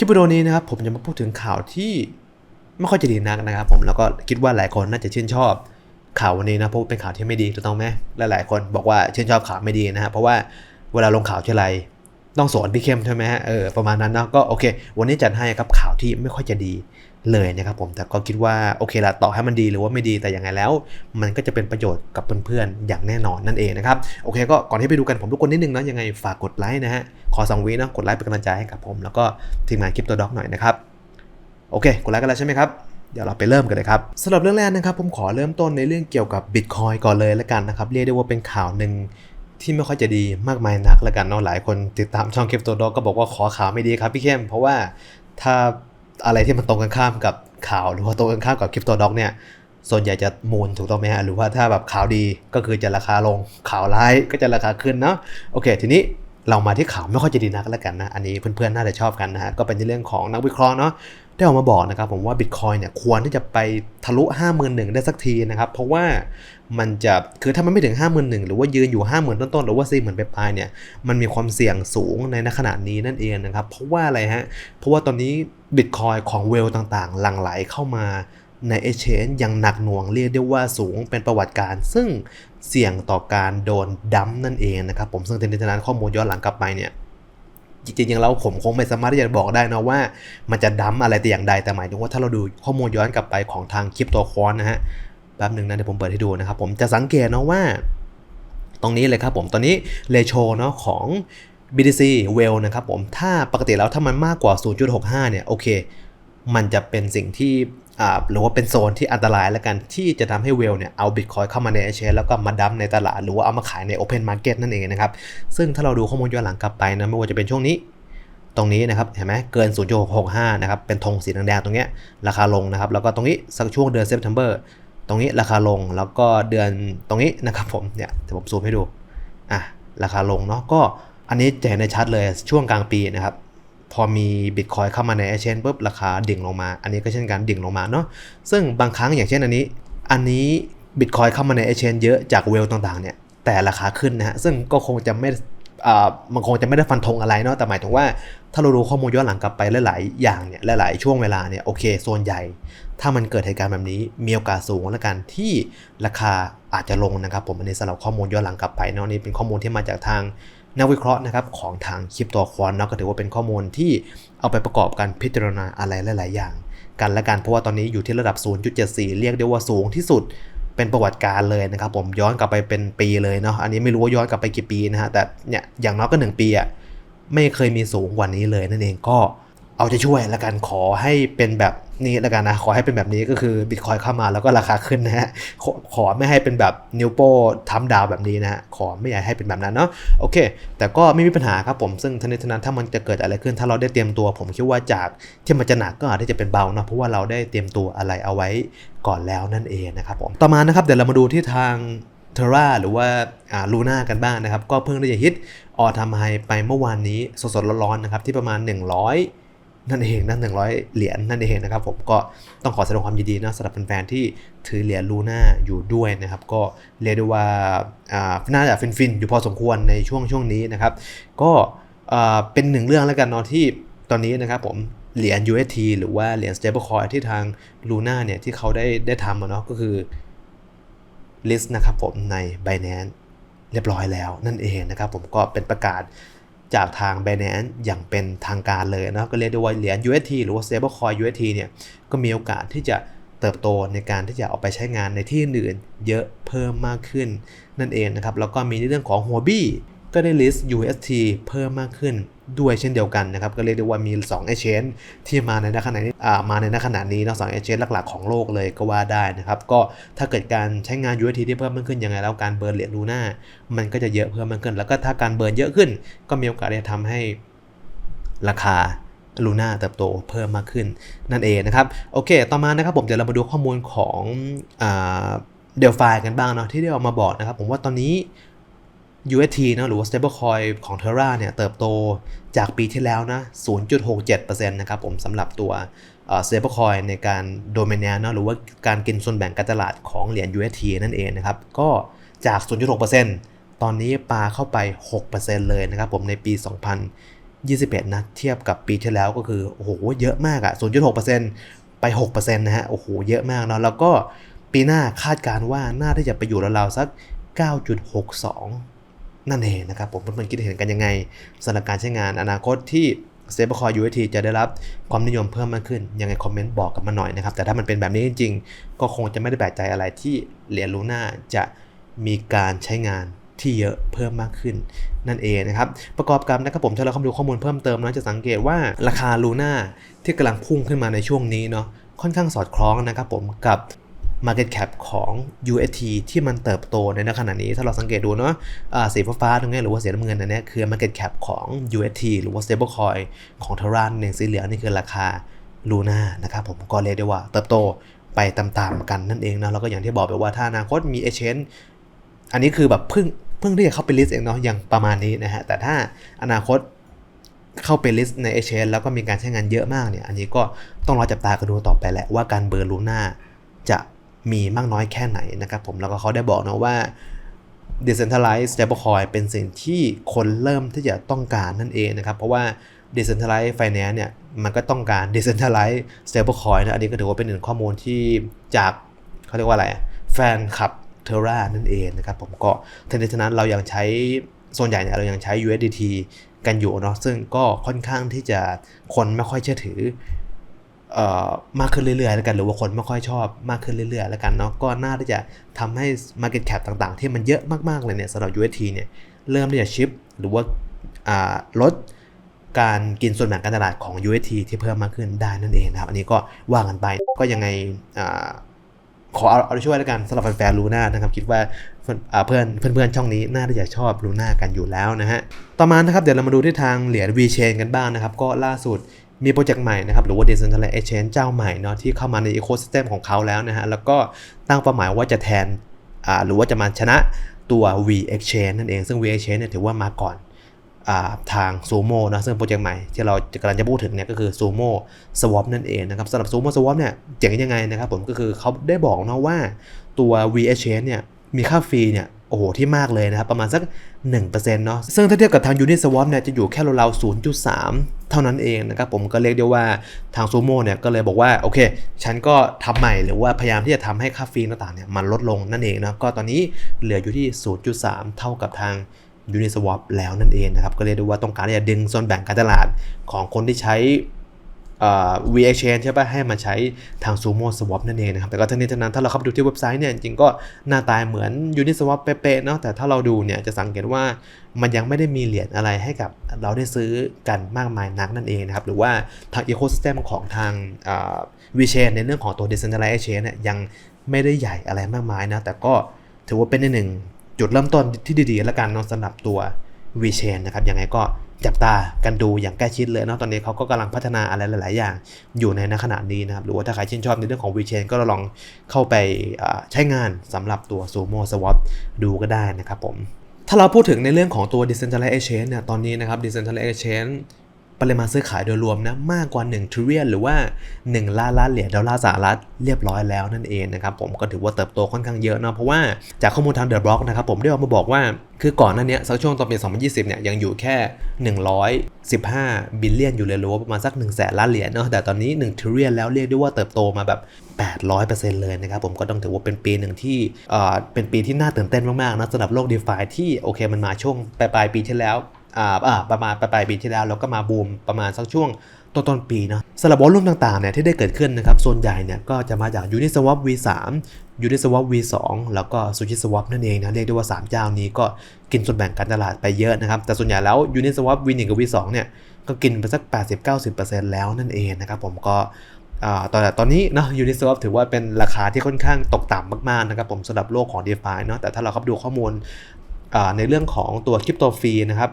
คลิปวิดีโอนี้นะครับผมจะมาพูดถึงข่าวที่ไม่ค่อยจะดีนักนะครับ ผมแล้วก็คิดว่าหลายคนน่าจะชื่นชอบข่าววันนี้นะเพราะเป็นข่าวที่ไม่ดีถูกต้องไหมหลายๆคนบอกว่าชื่นชอบข่าวไม่ดีนะฮะเพราะว่าเวลาลงข่าวทีไรต้องสอนพี่เข้มใช่ไหมฮะเออประมาณนั้นเนาะก็โอเค วันนี้จัดให้ครับข่าวที่ไม่ค่อยจะดี เลยนะครับผมแต่ก็คิดว่าโอเคละต่อให้มันดีหรือว่าไม่ดีแต่ยังไงแล้ว มันก็จะเป็นประโยชน์กับเพื่อนๆอย่างแน่นอนนั่นเองนะครับโอเคก็ก่อนที่ไปดูกันผมทุกคนนิดนึงนะยังไงฝากกดไลค์นะฮะขอสองวินะกดไลค์เป็นกำลังใจให้กับผม แล้วก็ทีมงานคลิปตัวด็อกหน่อยนะครับโอเคกดไลค์กันแล้วใช่ไหมครับเดี๋ยวเราไปเริ่มกันเลยครับสำหรับเรื่องแรกนะครับผมขอเริ่มต้นในเรื่องเกี่ยวกับบิตคอยก่อนเลยล้วกันนะครับเรียกได้ว่าเป็นข่าวหนึ่งที่ไม่ค่อยจะดีมากมายนักล้วกันเนาะหลายคนติดตามช่องคลิปตัวด็อกก็บอกว่าขอข่าวไม่ดีครับพี่เข้มเพราะว่าถ้า อะไรที่มันตรงกันข้ามกับข่าว หรือว่าตรงกันข้ามกับคลิปตัวด็อกเนี่ยส่วนใหญ่จะมูลถูกต้องไหมฮะหรือว่าถ้าแบบข่าวดีก็คือจะราคาลงข่าวร้ายก็จะราคาขึ้นเนาะโอเค ทีนี้เรามาที่ข่าวไม่ค่อยจะดีนักแล้วกันนะ อันนี้เพื่อนๆน่าจะชอบกันนะฮะก็เป็นในเรื่องของนักวิเคราะห์เนาะ ได้ออกมาบอกนะครับผมว่าบิตคอยเนี่ยควรที่จะไปทะลุ 51,000 ได้สักทีนะครับ เพราะว่ามันจะคือถ้ามันไม่ถึง 51,000 หรือว่ายืนอยู่ 50,000 ต้นๆ หรือว่า 40,000ไปปลายๆเนี่ยมันมีความเสี่ยงสูงในขณะนี้นั่นเองนะครับ เพราะว่าอะไรฮะ เพราะว่าตอนนี้บิตคอยของเวลต่างๆ หลั่งไหลเข้ามาในเอเชนอย่างหนักหน่วงเรียกได้ว่าสูงเป็นประวัติการ ซึ่งเสี่ยงต่อการโดนดัมนั่นเองนะครับผมซึ่งในนั้นข้อมูลย้อนหลังกลับไปเนี่ย จริงๆแล้วผมคงไม่สามารถที่จะบอกได้นะว่า มันจะดั้มอะไรแต่อย่างใดแต่หมายถึงว่าถ้าเราดูข้อมูลย้อนกลับไปของทางคลิปตัวคอนนะฮะแป๊บหนึ่งนะเดี๋ยวผมเปิดให้ดูนะครับ ผมจะสังเกตนะว่า ตรงนี้เลยครับผมตอนนี้เลโชเนาะของ BTC well นะครับผมถ้าปกติแล้วถ้ามันมากกว่า 0.65 เนี่ยโอเค มันจะเป็นสิ่งที่ หรือว่าเป็นโซนที่อันตรายแล้วกันที่จะทำให้เวลเนี่ยเอาบิตคอยเข้ามาใน e x c h a n g e แล้วก็มาดัมในตลาด หรือว่าเอามาขายใน Open Market นั่นเองนะครับ ซึ่งถ้าเราดูข้อมูลย้อนหลังกลับไปนะไม่ว่าจะเป็นช่วงนี้ตรงนี้นะครับเห็นไหมเกิน0.665 นะครับ เป็นธงสีแดงๆตรงเนี้ยราคาลงนะครับ แล้วก็ตรงนี้สักช่วงเดือนเซปเทมเบอร์ตรงนี้ราคาลงแล้วก็เดือนตรงนี้นะครับผมเนี่ยเดี๋ยวผมซูมให้ดูอะราคาลงเนาะก็อันนี้จะเห็นได้ชัดเลยช่วงกลางปีนะครับ พอมีบิตคอยเข้ามาใน e x c h a n g e ปุ๊บราคาดิ่งลงมา อันนี้ก็เช่นกันดิ่งลงมาเนาะซึ่งบางครั้งอย่างเช่นอันนี้ อันนี้บิตคอยเข้ามาใน e x c h a n g e เยอะจากเวลต่างๆเนี่ยแต่ราคาขึ้นนะฮะซึ่งก็คงจะไม่อ่ามันคงจะไม่ได้ฟันธงอะไรเนาะแต่หมายถึงว่าถ้าเราดูข้อมูลย้อนหลังกลับไปหลายๆอย่างเนี่ยหลายๆช่วงเวลาเนี่ยโอเคโซนใหญ่ ถ้ามันเกิดเหตุการณ์แบบนี้มีโอกาสสูงแล้วกันที่ราคาอาจจะลงนะครับผมอันสำหรับข้อมูลย้อนหลังกลับไปเนาะนี่เป็นข้อมูลที่มาจากทาง นักวิเคราะห์นะครับของทางคริปตัวควอนเนาะก็ถือว่าเป็นข้อมูลที่เอาไปประกอบการพิจารณาอะไรหลาย ๆ อย่าง กันและกันเพราะว่าตอนนี้อยู่ที่ระดับ 0.74 เรียกได้ว่าสูงที่สุดเป็นประวัติการเลยนะครับผมย้อนกลับไปเป็นปีเลยเนาะอันนี้ไม่รู้ว่าย้อนกลับไปกี่ปีนะฮะแต่เนี่ยอย่างน้อยก็ 1 ปีอะไม่เคยมีสูงกว่านี้เลยนั่นเองก็ เอาใจะช่วยแล้วกันขอให้เป็นแบบนี้แล้วกันนะ ขอให้เป็นแบบนี้ก็คือบิตคอยเข้ามาแล้วก็ราคาขึ้นนะฮะขอขอไม่ให้เป็นแบบนิวโป้ทำดาวแบบนี้นะฮะขอไม่อยากให้เป็นแบบนั้นเนาะโอเค แต่ก็ไม่มีปัญหาครับผมซึ่งทันทีทันนั้นถ้ามันจะเกิดอะไรขึ้น ถ้าเราได้เตรียมตัว ผมคิดว่าจากที่มันจะหนักก็อาจจะเป็นเบาเนาะเพราะว่าเราได้เตรียมตัวอะไรเอาไว้ก่อนแล้วนั่นเองนะครับผมต่อมานะครับเดี๋ยวเรามาดูที่ทางเทราหรือว่าลูน่ากันบ้างนะครับ ก็เพิ่งได้จะฮิตออทำไฮไปเมื่อวานนี้สดๆร้อนๆนะครับที่ประมาณ 100 นั่นเองนั่นหนึ่งร้อยเหรียญนั่นเองนะครับผมก็ต้องขอแสดงความยินดีนะสำหรับแฟนๆที่ถือเหรียญลูน่าอยู่ด้วยนะครับ ก็เรียกได้ว่าอ่าน่าจะฟินๆ อยู่พอสมควรในช่วงช่วงนี้นะครับ ก็อ่าเป็นหนึ่งเรื่องแล้วกันเนาะที่ตอนนี้นะครับผมเหรียญ UST หรือว่าเหรียญ stablecoin ที่ทางลูน่าเนี่ยที่เขาได้ได้ทำมาเนาะก็คือ list นะครับผมใน Binance เรียบร้อยแล้วนั่นเองนะครับผมก็เป็นประกาศ จากทาง Binance อย่างเป็นทางการเลยนะก็เรียกได้ว่าเหรียญ UST หรือว่า stablecoin UST เนี่ยก็มีโอกาสที่จะเติบโตในการที่จะเอาไปใช้งานในที่อื่นเยอะเพิ่มมากขึ้นนั่นเองนะครับแล้วก็มีในเรื่องของหัวบี้ ก็ได้ list UST เพิ่มมากขึ้นด้วยเช่นเดียวกันนะครับ ก็เรียกได้ว่ามี 2 exchange ที่มาในขณะนี้มาในขณะนี้นาะสอง exchange หลักๆของโลกเลยก็ว่าได้นะครับ ก็ถ้าเกิดการใช้งาน UST ที่เพิ่มมากขึ้นยังไงแล้วการเบิร์นเหรียญลูน่ามันก็จะเยอะเพิ่มมากขึ้น แล้วก็ถ้าการเบิร์นเยอะขึ้น ก็มีโอกาสที่จะทำให้ราคาลูน่าเติบโตเพิ่มมากขึ้นนั่นเองนะครับ โอเค ต่อมานะครับผมเดี๋ยวเรามาดูข้อมูลของเดลฟากันบ้างเนาะที่ได้ออกมาบอกนะครับ ผมว่าตอนนี้ UST นะหรือว่า stablecoin ของ Terra เนี่ยเติบโตจากปีที่แล้วนะ 0.67%นะครับผมสำหรับตัว stablecoin ในการโดเมิเน t นะหรือว่าการกินส่วนแบ่งการตลาดของเหรียญ UST นั่นเองนะครับ ก็จาก 0.6%ตอนนี้ปาเข้าไป 6%เลยนะครับผมในปี21 นะ เทียบกับปีที่แล้วก็คือโอ้โหเยอะมากอะ0.6%ไป 6%นะฮะโอ้โหเยอะมากเนาะแล้วก็ปีหน้าคาดการณ์ว่าน่าที่จะไปอยู่ราวๆสัก 9.62 นั่นเองนะครับผมเพื่อนๆคิดเห็นกันยังไงสำหรับการใช้งานอนาคตที่ stablecoin UST จะได้รับความนิยมเพิ่มมากขึ้น ยังไงคอมเมนต์บอกกันมาหน่อยนะครับ แต่ถ้ามันเป็นแบบนี้จริงๆ ก็คงจะไม่ได้แปลกใจอะไรที่เหรียญลูน่าจะมีการใช้งานที่เยอะเพิ่มมากขึ้นนั่นเองนะครับ ประกอบกับนะครับผมถ้าเราเข้ามาดูข้อมูลเพิ่มเติมนะจะสังเกตว่าราคาลูน่าที่กำลังพุ่งขึ้นมาในช่วงนี้เนาะค่อนข้างสอดคล้องนะครับผมกับ Market Cap ของ UST ที่มันเติบโตในขณะนี้ถ้าเราสังเกตดูเนาะะสีฟ้าๆตรงนี้หรือว่าสีน้ำเงินอันนี้คือ Market Cap ของ UST หรือว่า Stablecoin ของ Terra หนึ่งสีเหลืองนี่คือราคา Luna นะครับผมก็เรียกได้ว่าเติบโตไปตามๆกันนั่นเองนะแล้วก็อย่างที่บอกไปว่าถ้าอนาคตมี Exchange อันนี้คือแบบเพิ่งเพิ่งที่จะเข้าไปลิสต์เองเนาะอย่างประมาณนี้นะฮะแต่ถ้าอนาคตเข้าไปลิสต์ใน Exchange แล้วก็มีการใช้งานเยอะมากเนี่ยอันนี้ก็ต้องรอจับตากันดูต่อไปแหละว่าการเบอร์ลูน่าจะ มีมากน้อยแค่ไหนนะครับผมแล้วก็เขาได้บอกนะว่า decentralized stablecoin เป็นสิ่งที่คนเริ่มที่จะต้องการนั่นเองนะครับ เพราะว่า decentralized finance เนี่ยมันก็ต้องการ decentralized stablecoin นะอันนี้ก็ถือว่าเป็นหนึ่งข้อมูลที่จากเขาเรียกว่าอะไรแฟนคลับ Terra นั่นเองนะครับผมก็ทั้งนี้ทั้งนั้นเรายังใช้ส่วนใหญ่เนี่ยเรายังใช้ USDT กันอยู่เนาะซึ่งก็ค่อนข้างที่จะคนไม่ค่อยเชื่อถือ มากขึ้นเรื่อยๆแล้วกัน หรือว่าคนไม่ค่อยชอบมากขึ้นเรื่อยๆแล้วกันเนาะก็น่าที่จะทำให้ Market Cap ต่างๆ ที่มันเยอะมากๆเลยเนี่ยสำหรับ UST เนี่ยเริ่มที่จะชิปหรือว่าลดการกินส่วนแบ่งการตลาดของ UST ที่เพิ่มมากขึ้นได้นั่นเองนะครับ อันนี้ก็ว่ากันไปก็ยังไงขอเอาเอาช่วยแล้วกันสำหรับแฟนๆลูน่านะครับ คิดว่าเพื่อนเพื่อนๆช่องนี้น่าจะชอบลูน่ากันอยู่แล้วนะฮะต่อมานะครับเดี๋ยวเรามาดูที่ทางเหรียญ V-Chain กันบ้างนะครับ ก็ล่าสุด มีโปรเจกต์ใหม่นะครับ หรือว่า Decentralized Exchange เจ้าใหม่เนาะที่เข้ามาใน Ecosystem ของเขาแล้วนะฮะ แล้วก็ตั้งเป้าหมายว่าจะแทนอ่าหรือว่าจะมาชนะตัว V Exchange นั่นเอง ซึ่ง V Exchange เนี่ยถือว่ามาก่อนอ่าทาง Sumo นะซึ่งโปรเจกต์ใหม่ที่เรากำลังจะพูดถึงเนี่ยก็คือ Sumo Swap นั่นเองนะครับสำหรับ Sumo Swap เนี่ยเจ๋งยังไงนะครับผมก็คือเขาได้บอกเนาะว่าตัว V Exchange เนี่ยมีค่าฟรีเนี่ย โอ้โหที่มากเลยนะครับ ประมาณสัก 1%เนาะซึ่งถ้าเทียบกับทาง Uniswap เนี่ยจะอยู่แค่ราวๆ0.3 เท่านั้นเองนะครับ ผมก็เรียกได้ว่าทางซูโม่เนี่ยก็เลยบอกว่า โอเค ฉันก็ทำใหม่หรือว่าพยายามที่จะทำให้ค่าฟรีต่างๆเนี่ยมันลดลงนั่นเองนะก็ตอนนี้เหลืออยู่ที่ 0.3 เท่ากับทาง Uniswap แล้วนั่นเองนะครับก็เรียกได้ว่าต้องการที่จะดึงส่วนแบ่งการตลาดของคนที่ใช้ V Exchange ใช่ป่ะให้มาใช้ทาง Sumo Swap นั่นเองนะครับ แต่ก็ทั้งนี้ทั้งนั้นถ้าเราเข้าไปดูที่เว็บไซต์เนี่ยจริงก็หน้าตาเหมือน Uniswap เป๊ะๆเนาะแต่ถ้าเราดูเนี่ยจะสังเกตว่ามันยังไม่ได้มีเหรียญอะไรให้กับเราได้ซื้อกันมากมายนักนั่นเองนะครับ หรือว่าทาง Ecosystem ของทาง V Chain ในเรื่องของตัว Decentralized Exchange เนี่ยยังไม่ได้ใหญ่อะไรมากมายนะแต่ก็ถือว่าเป็นหนึ่งจุดเริ่มต้นที่ดีๆแล้วกันเนาะสำหรับตัว วีเชนนะครับยังไงก็จับตากันดูอย่างใกล้ชิดเลยเนาะตอนนี้เขาก็กำลังพัฒนาอะไรหลาย ๆ อย่างอยู่ในขณะนี้นะครับ หรือว่าถ้าใครชื่นชอบในเรื่องของวีเชนก็ลองเข้าไปใช้งานสำหรับตัวซูโม่สวอปดูก็ได้นะครับผมถ้าเราพูดถึงในเรื่องของตัว Decentralized Exchange เนี่ยตอนนี้นะครับ Decentralized Exchange ปริมาณซื้อขายโดยรวมนะมากกว่า1 trillion หรือว่า 1 ล้านล้านเหรียญดอลลาร์สหรัฐเรียบร้อยแล้วนั่นเองนะครับผมก็ถือว่าเติบโตค่อนข้างเยอะเนาะเพราะว่าจากข้อมูลทางเดอะบล็อกนะครับผมได้ออกมาบอกว่าคือก่อนหน้านี้สักช่วงตอนปี 2020 เนี่ยยังอยู่แค่ 115 บิลเลียนอยู่เลยหรือว่าประมาณสัก 1 0 0 0 0แสนล้านเหรียญเนาะแต่ตอนนี้1 trillion แล้วเรียกได้ว่าเติบโตมาแบบ 800%เลยนะครับผมก็ต้องถือว่าเป็นปีหนึ่งที่เอ่อเป็นปีที่น่าตื่นเต้นมากๆนะสำหรับโลก d e f าที่โอเคมันมาช่วงปลายปีที่แล้ว อ่าประมาณปลายปีที่แล้วแล้วก็มาบูมประมาณสักช่วงต้นต้นปีเนาะสำหรับวอลลุ่มต่างๆเนี่ยที่ได้เกิดขึ้นนะครับส่วนใหญ่เนี่ยก็จะมาจาก Uniswap V3 Uniswap V2 แล้วก็ SushiSwap นั่นเองนะเรียกได้ว่า 3 เจ้านี้ก็กินส่วนแบ่งการตลาดไปเยอะนะครับแต่ส่วนใหญ่แล้ว Uniswap V1 กับ V2 เนี่ยก็กินไปสัก 80-90%แล้วนั่นเองนะครับผมก็ตอนตอนนี้เนาะ Uniswap ถือว่าเป็นราคาที่ค่อนข้างตกต่ำมากๆนะครับผมสำหรับโลกของ DeFi เนาะแต่ถ้าเราเข้าดูข้อมูล ในเรื่องของตัวคริปโตฟรีนะครับ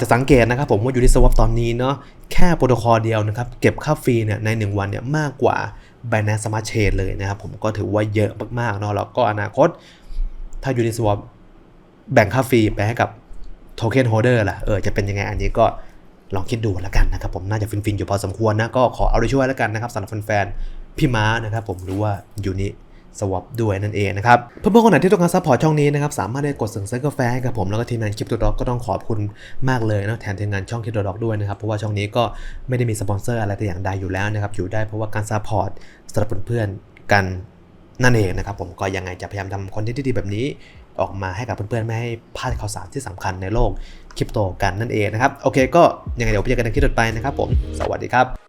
จะสังเกตนะครับผมว่ายูนิสวอปตอนนี้เนาะแค่โปรโตคอลเดียวนะครับเก็บค่าฟรีเนี่ยใน 1 วันเนี่ยมากกว่า Binance Smart Chain เลยนะครับผมก็ถือว่าเยอะมากๆเนาะแล้วก็อนาคตถ้า Uniswap แบ่งค่าฟรีไปให้กับโทเค็นโฮเดอร์ล่ะเออจะเป็นยังไงอันนี้ก็ลองคิดดูแล้วกันนะครับผมน่าจะฟินๆอยู่พอสมควรนะก็ขอเอาใจช่วยแล้วกันนะครับสำหรับแฟนๆพี่ม้านะครับผมหรือว่ายูนิ สวอปด้วยนั่นเองนะครับเพื่อนๆคนไหนที่ต้องการซัพพอร์ตช่องนี้นะครับสามารถได้กดสั่งซื้อกาแฟให้กับผมแล้วก็ทีมงานคลิปตัวด็อกก็ต้องขอบคุณมากเลยนะแทนทีมงานช่องคลิปตัวด็อกด้วยนะครับเพราะว่าช่องนี้ก็ไม่ได้มีสปอนเซอร์อะไรแต่อย่างใดอยู่แล้วนะครับอยู่ได้เพราะว่าการซัพพอร์ตสำหรับเพื่อนๆกันนั่นเองนะครับผมก็ยังไงจะพยายามทำคอนเทนต์ที่ดีแบบนี้ออกมาให้กับเพื่อนๆไม่ให้พลาดข่าวสารที่สำคัญในโลกคริปโตกันนั่นเองนะครับโอเคก็ยังไงเดี๋ยวไปเจอกันในคลิปต่อไปนะครับผมสวัสดีครับ